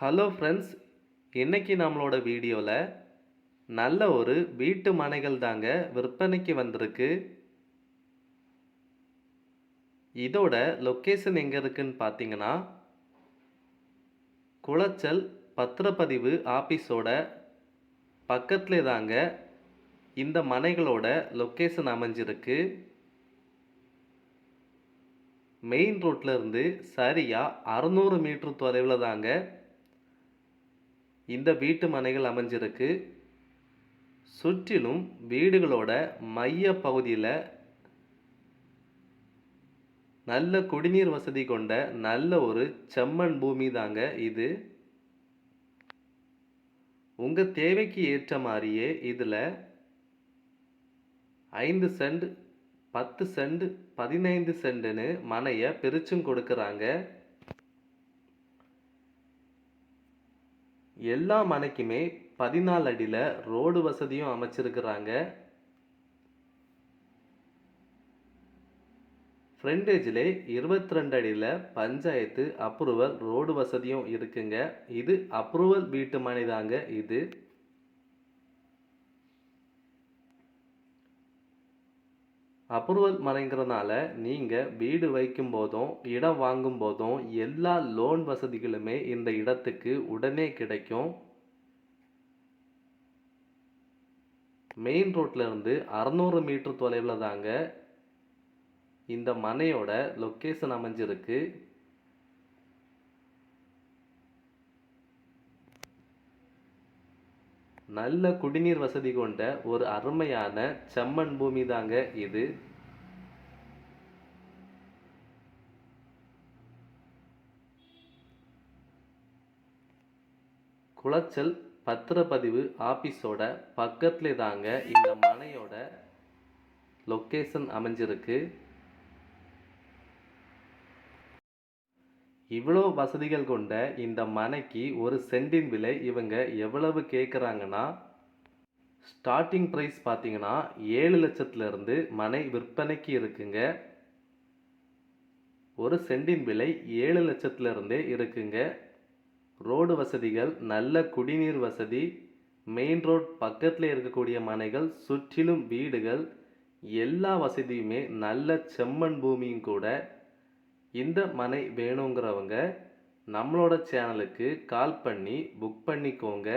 Hello friends இன்றைக்கி நம்மளோட வீடியோவில் நல்ல ஒரு வீட்டு மனைகள் தாங்க விற்பனைக்கு வந்திருக்கு. இதோட லொக்கேஷன் எங்கே இருக்குன்னு பார்த்தீங்கன்னா குளச்சல் பத்திரப்பதிவு ஆஃபீஸோட பக்கத்துலே தாங்க இந்த மனைகளோட லொக்கேஷன் அமைஞ்சிருக்கு. மெயின் ரோட்ல இருந்து சரியாக அறநூறு மீட்ரு தொலைவில் தாங்க இந்த வீட்டு மனைகள் அமைஞ்சிருக்கு. சுற்றிலும் வீடுகளோட மைய பகுதியில் நல்ல குடிநீர் வசதி கொண்ட நல்ல ஒரு செம்மண் பூமி தாங்க இது. உங்கள் தேவைக்கு ஏற்ற மாதிரியே இதில் ஐந்து சென்ட் பத்து சென்ட் பதினைந்து சென்ட்னு மனையை பிரிச்சும் கொடுக்குறாங்க. எல்லா மனைக்குமே பதினாலு அடியில் ரோடு வசதியும் அமைச்சிருக்கிறாங்க. ஃப்ரெண்டேஜில் இருபத்தி ரெண்டு அடியில் பஞ்சாயத்து அப்ரூவல் ரோடு வசதியும் இருக்குங்க. இது அப்ரூவல் வீட்டு மனை தாங்க இது. அப்ரூவல் மலைங்கிறதுனால நீங்கள் வீடு வைக்கும் போதும் இடம் வாங்கும் போதும் எல்லா லோன் வசதிகளுமே இந்த இடத்துக்கு உடனே கிடைக்கும். மெயின் ரோட்லேருந்து அறநூறு மீட்டர் தொலைவில் தாங்க இந்த மனையோட லொக்கேஷன் அமைஞ்சிருக்கு. நல்ல குடிநீர் வசதி கொண்ட ஒரு அருமையான செம்மண் பூமி தாங்க இது. குளச்சல் பத்திரப்பதிவு ஆஃபீஸோட பக்கத்துலே தாங்க இந்த மனையோட லொக்கேஷன் அமைஞ்சிருக்கு. இவ்வளோ வசதிகள் கொண்ட இந்த மனைக்கு ஒரு சென்டின் விலை இவங்க எவ்வளவு கேட்குறாங்கன்னா ஸ்டார்டிங் ப்ரைஸ் பார்த்தீங்கன்னா ஏழு லட்சத்துலேருந்து மனை விற்பனைக்கு இருக்குங்க. ஒரு சென்டின் விலை ஏழு லட்சத்துலேருந்தே இருக்குங்க. ரோடு வசதிகள் நல்ல குடிநீர் வசதி மெயின் ரோட் பக்கத்தில் இருக்கக்கூடிய மனைகள் சுற்றிலும் வீடுகள் எல்லா வசதியுமே நல்ல செம்மண் பூமியும் கூட இந்த மனை வேணுங்கிறவங்க நம்மளோட சேனலுக்கு கால் பண்ணி புக் பண்ணிக்கோங்க.